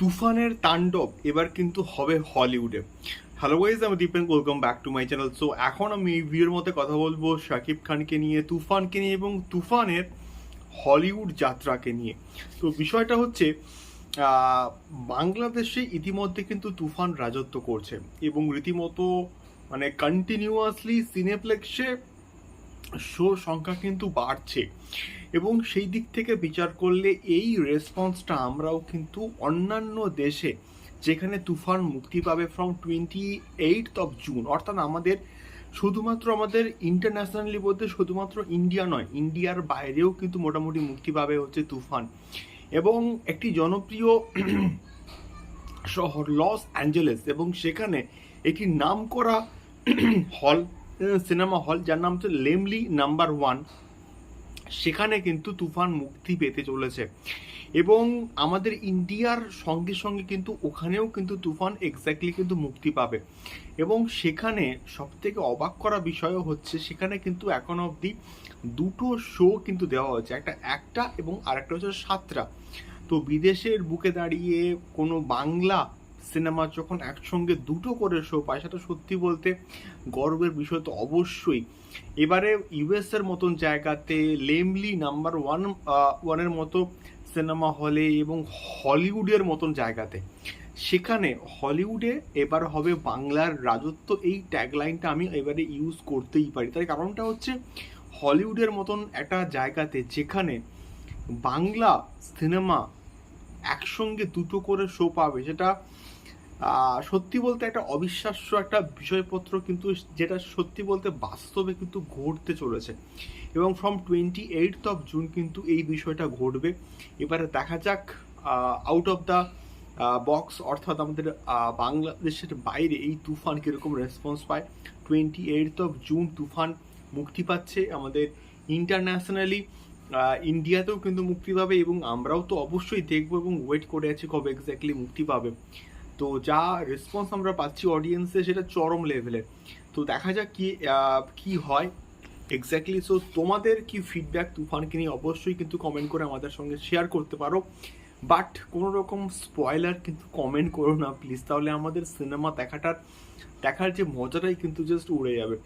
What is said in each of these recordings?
তুফানের তাণ্ডব এবার কিন্তু হবে হলিউডে। হ্যালো গাইজ আমি Dipen welcome back to my channel so এখন আমি এই ভিডিওর মধ্যে কথা বলব শাকিব খানকে নিয়ে, তুফানকে নিয়ে এবং তুফানের হলিউড যাত্রাকে নিয়ে। তো, বিষয়টা হচ্ছে বাংলাদেশে ইতিমধ্যে কিন্তু তুফান রাজত্ব করছে এবং রীতিমতো মানে কন্টিনিউয়াসলি সিনেপ্লেক্সে শো সংখ্যা কিন্তু বাড়ছে। এবং সেই দিক থেকে বিচার করলে এই রেসপন্সটা আমরাও কিন্তু অন্যান্য দেশে, যেখানে তুফান মুক্তি পাবে from twenty eight of June অর্থাৎ আমাদের শুধুমাত্র আমাদের ইন্টারন্যাশনালি বলতে শুধুমাত্র ইন্ডিয়া নয় ইন্ডিয়ার বাইরেও কিন্তু মোটামুটি মুক্তি পাবে হচ্ছে তুফান। এবং একটি জনপ্রিয় শহর লস অ্যাঞ্জেলেস, এবং সেখানে একটি নাম করা হল সিনেমা হল, যার নাম হচ্ছে লেমলি নাম্বার ওয়ান। সেখানে কিন্তু তুফান মুক্তি পেতে চলেছে। এবং আমাদের ইন্ডিয়ার সঙ্গে সঙ্গে কিন্তু ওখানেও কিন্তু তুফান এক্স্যাক্টলি কিন্তু মুক্তি পাবে। এবং সেখানে সব থেকে অবাক করা বিষয় হচ্ছে, সেখানে কিন্তু এখন অবধি দুটো শো কিন্তু দেওয়া হয়েছে। একটা একটা এবং আরেকটা হচ্ছে সাতটা। তো বিদেশের বুকে দাঁড়িয়ে কোনো বাংলা সিনেমা যখন একসঙ্গে দুটো করে শো পায়, সেটা সত্যি বলতে গর্বের বিষয় তো অবশ্যই। এবারে ইউএস এর মতন জায়গাতে লেমলি নাম্বার ওয়ান ওয়ানের মতো সিনেমা হলে এবং হলিউডের মতন জায়গাতে। সেখানে হলিউডে এবার হবে বাংলার রাজত্ব, এই ট্যাগলাইনটা আমি এবারে ইউজ করতেই পারি। তার কারণটা হচ্ছে হলিউডের মতন একটা জায়গাতে যেখানে বাংলা সিনেমা একসঙ্গে দুটো করে শো পাবে, সেটা সত্যি বলতে একটা অবিশ্বাস্য একটা বিষয়পত্র কিন্তু যেটা সত্যি বলতে বাস্তবে কিন্তু ঘটতে চলেছে। এবং from twenty eight of June কিন্তু এই বিষয়টা ঘটবে। এবারে দেখা যাক আউট অফ দ্য বক্স অর্থাৎ আমাদের বাংলাদেশের বাইরে এই তুফান কীরকম রেসপন্স পায়। Twenty eight of June Toofan মুক্তি পাচ্ছে আমাদের ইন্টারন্যাশনালি ইন্ডিয়াতেও কিন্তু মুক্তি পাবে এবং আমরাও তো অবশ্যই দেখব এবং ওয়েট করে আছি কবে এক্স্যাক্টলি মুক্তি পাবে। তো যা রেসপন্স আমরা পাচ্ছি অডিয়েন্সে সেটা চরম লেভেলের তো দেখা যাক কি কি হয়। এক্স্যাক্টলি সো তোমাদের কি ফিডব্যাক তুফানকে নিয়ে অবশ্যই কিন্তু কমেন্ট করে আমাদের সঙ্গে শেয়ার করতে পারো। বাট কোনো রকম স্পয়লার কিন্তু কমেন্ট করো না প্লিজ তাহলে আমাদের সিনেমা দেখাটার, দেখার যে মজাটাই কিন্তু জাস্ট উড়ে যাবে।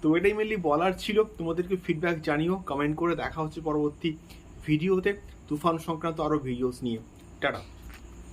তো এটাই মেনলি বলার ছিল। তোমাদেরকে ফিডব্যাক জানিও কমেন্ট করে দেখা হচ্ছে পরবর্তী ভিডিওতে তুফান সংক্রান্ত আরও ভিডিওস নিয়ে। টাটা।